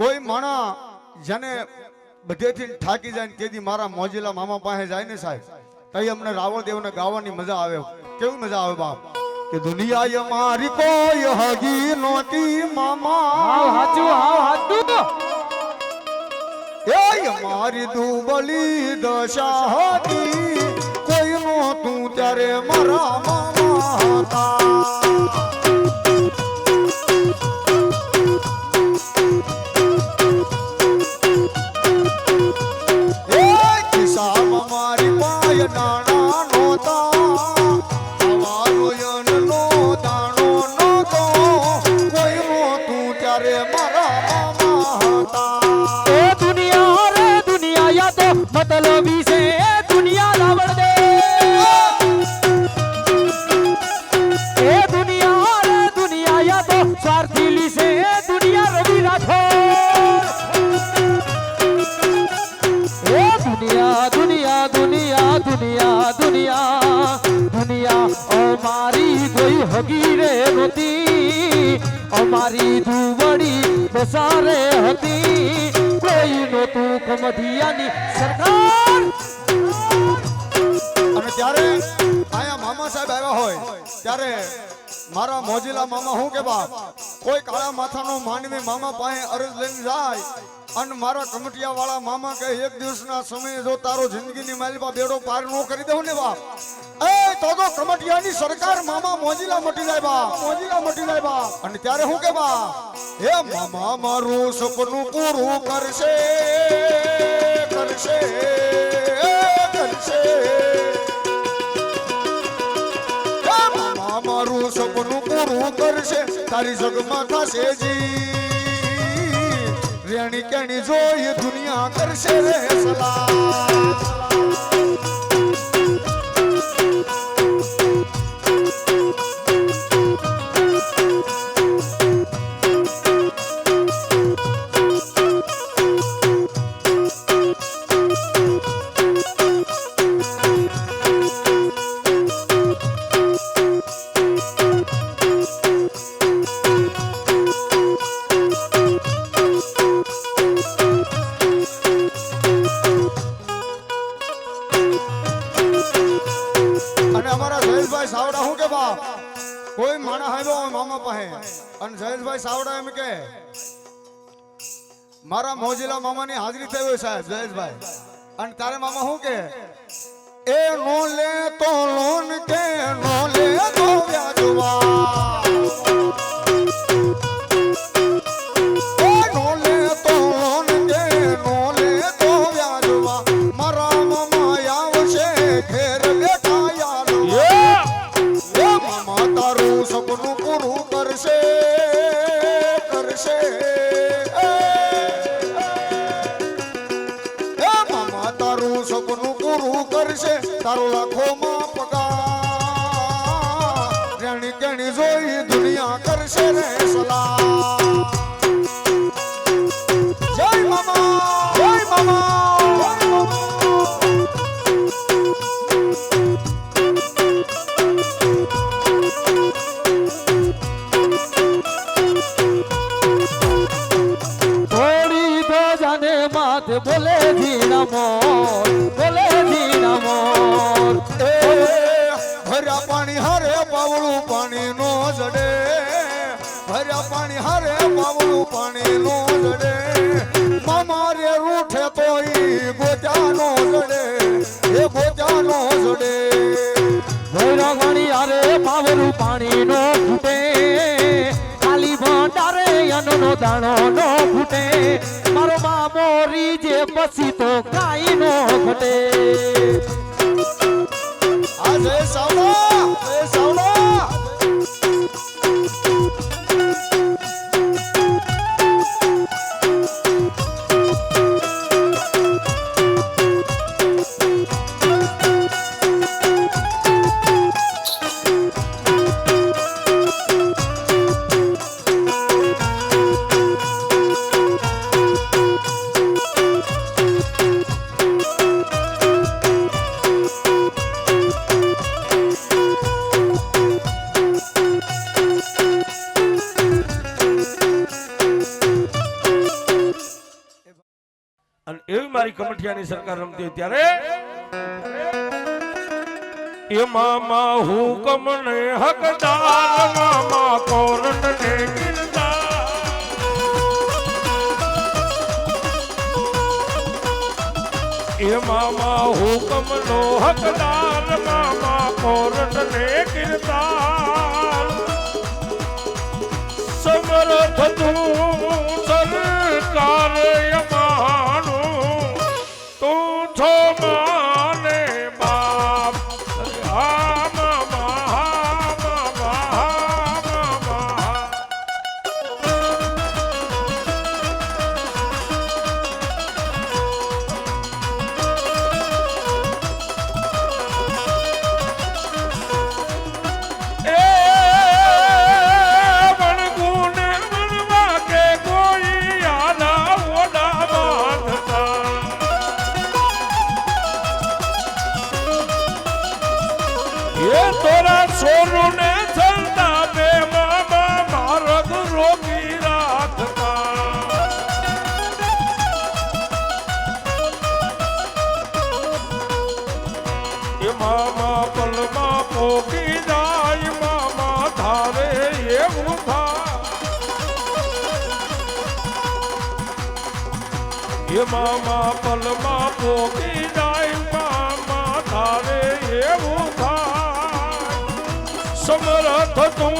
કોઈ માણા જેને બધેથી થાકી જાય ને તેથી મારા મોજીલા મામા પાસે જાય ને સાહેબ તઈ અમને રાવણ દેવને ગાવાની મજા આવે. કેવી મજા આવે બાપ? કે દુનિયા મારી કોઈ હગી નોતી હાવ મામા હાચું હાવ હાચું. એ મારી દુબલી દશા હતી. કોઈ નહોતું ત્યારે મારા મામા હતા. કોઈ હગી રે નહોતી. અમારી દુવડી બસારે હતી. કોઈ નહોતું કમધિયાની સરકાર. સાહેબ આવ્યા હોય, ત્યારે મારા મોજીલા મામા હું કે બાપ? કોઈ કાળા માથાનો માનવી મામા પાસે અરજ લઈને જાય અને મારા કમટિયા વાળા મામા કે એક દિવસના સમયે જો તારો જિંદગીની માલિપા બેડો પાર ન કરી દઉં ને બાપ? એ, તો તો કમટિયાની સરકાર મામા મોજીલા મટી જાય બાપ, મોજીલા મટી જાય બાપ. અને ત્યારે હું કે બાપ, હે મામા, મારું સપનું પૂરું કરશે. તારી જગમાં થશે જી. રેણી કેણી જોઈ દુનિયા કરશે રે સલાહ. અને જયેશભાઈ સાવડા એમ કે મારા મોજીલા મામાની હાજરી થઈ હોય સાહેબ, જયેશભાઈ. અને તારે મામા શું કે એ નો લે તો લોન કે નો લે તો વ્યાજવા મામા તારું સપનું પૂરું કરશે કરશે. એ તારો લાખોમાં પગાર. રેણી કેણી જોઈ દુનિયા કરશે રે સલાહ. પાણી નો જડે મામા રે રૂઠે તો ઈ ગોત્યા નો જડે એ ગોત્યા નો જડે. ભૈરા ગણી આરે પાવરું પાણી નો ફૂટે ખાલી ભંડારે અન્નનો દાણો નો ફૂટે મારો મામો રીજે પછી તો કાઈ નો ઘટે આજે સાવડા જય સાવડા એવી મારી કમઠિયાની સરકાર રમતી હોય ત્યારે એ મામા હુકમ ને હકદાર, મામા કોરટ ને એ મામા હુકમ નો હકદાર, મામા કોરટ ને ગિરદાર સમરથ તું એ મામા પલમાં પોકી જાય મામા તારે એવું થાય. સમરથ તું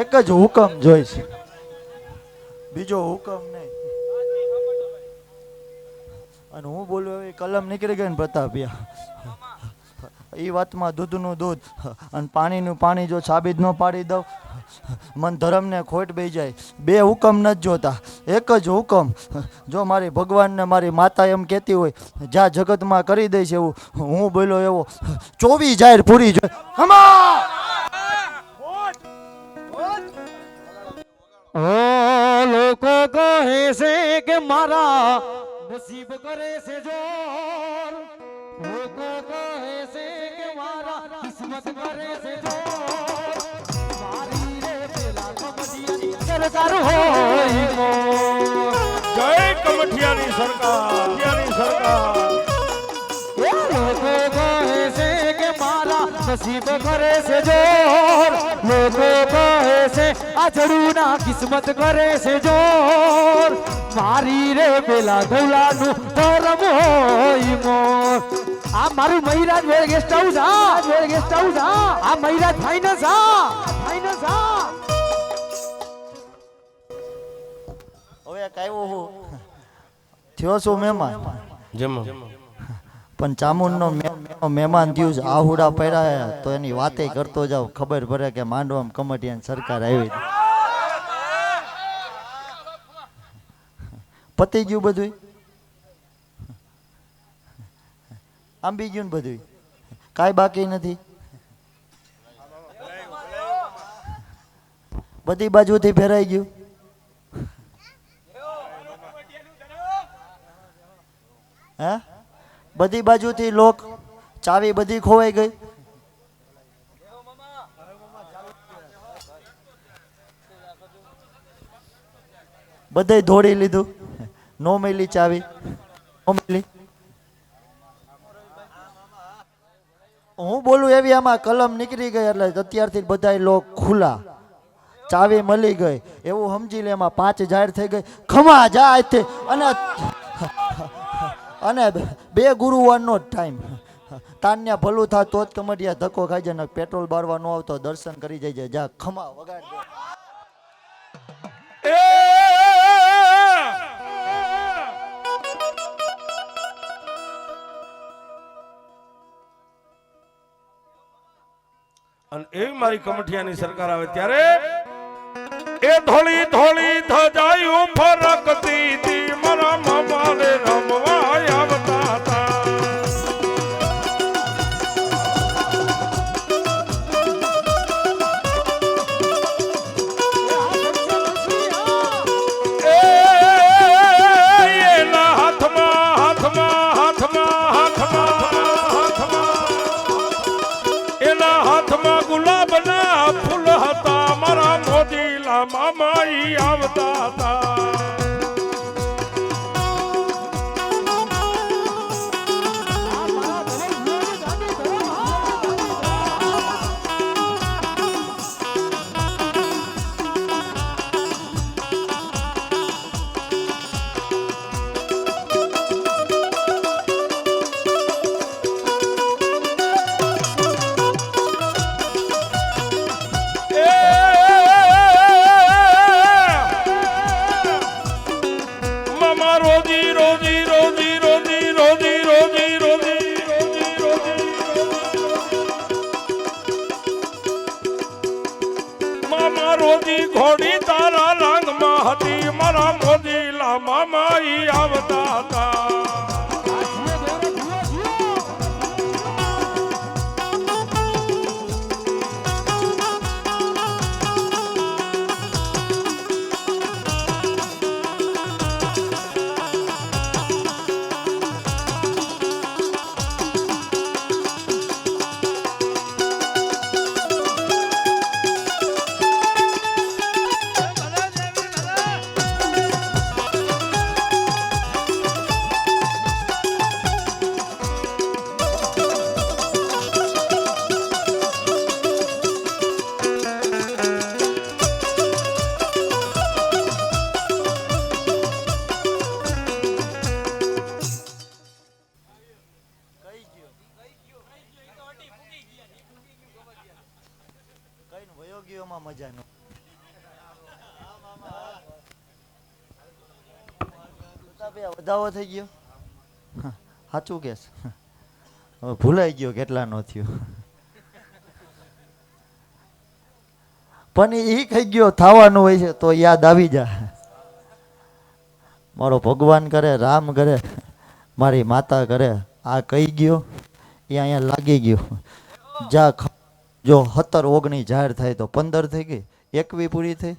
એક જ હુકમ જોઈશ. બીજો હુકમ નહીં. અને હું બોલું એ કલમ નીકળી ગઈ ને પ્રતાપિયા એ વાતમાં દૂધનું દૂધ અને પાણીનું પાણી જો સાબિત ન પાડી દઉં, મન ધર્મને ખોટ બે જાય. બે હુકમ નથી જોતા, એક જ હુકમ. જો મારી ભગવાનને મારી માતા એમ કહેતી હોય જ્યાં જગતમાં કરી દઈશ એવું. હું બોલ્યો એવો, ચોવી જાહેર પૂરી જોઈ હમા લોકો કહે છે કે મારા નસીબ કરે છે જોર. લોકો કહે છે કે મારા કિસ્મત કરે છે જોર. મારી રે પેલા કમડિયાની સરકાર હોય જય કમઠિયાની સરકાર. કમઠિયાની સરકાર. નસીબ કરે છે જોર લોકો કહે છે આ જડુના કિસ્મત કરે છે જોર મારી રે પેલા ગૌલાનું ધરમ હોય મોર. આ મારું મહિરાજ વેળ ગેસ્ટ હાઉસ હા વેળ ગેસ્ટ હાઉસ આ. આ મહિરાજ ફાઇનસ હા ફાઇનસ હા હવે આવ્યો હું. થયો છું મહેમાન. જમો. પણ ચામુંડનો મહેમાન થયું છે આહુડા પડ્યા તો એની વાતે કરતો જાવ ખબર પડે કે માંડવામાં કમટિયાની સરકાર આવી પતી ગયું બધું આંબી ગયું ને બધું કાંઈ બાકી નથી? બધી બાજુથી ફેરાઈ ગયું? હે? બધી બાજુથી લોક ચાવી બધી ખોવાઈ ગઈ. બધે ધોડી લીધું. નો મેલી ચાવી, નો હું બોલું એવી આમાં કલમ નીકળી ગઈ એટલે અત્યારથી બધા લોક ખુલ્લા. ચાવી મળી ગઈ. એવું સમજી લે એમાં પાંચ જાહેર થઈ ગઈ. ખમા જાય અને અને બે ગુરુવારનો જ ટાઈમ તાન્યા ભલું થાય તો જ કમડિયા ધક્કો ખાઈ જાય પેટ્રોલ બારવા ન આવતો, દર્શન કરી જાય જા ખમા વગાડ અને એવી મારી કમઠિયાની સરકાર આવે ત્યારે એ ધોળી ધોળી ધજાયું ફરકતી મામા આવતા હતા. વધાવો થઈ ગયો. સાચું કેસ. હવે ભૂલાઈ ગયો કેટલા નો થયો. પણ એ કઈ ગયો થવાનું હોય છે તો યાદ આવી જા. મારો ભગવાન કરે રામ કરે મારી માતા કરે આ કઈ ગયો એ અહીંયા લાગી ગયો. જા જો સત્તર ઓગણી જાહેર થાય તો પંદર થઈ ગઈ એકવી પૂરી થઈ.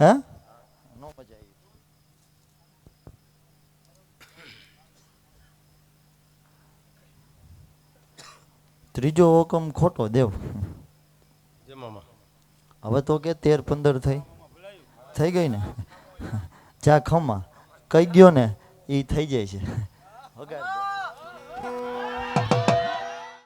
હે નો મજા આવી ત્રીજો હુકમ ખોટો દેવ. હવે તો કે તેર પંદર થઈ. થઈ ગઈ ને? જા ખમા. કઈ ગયો ને એ થઈ જાય છે. વગાડ.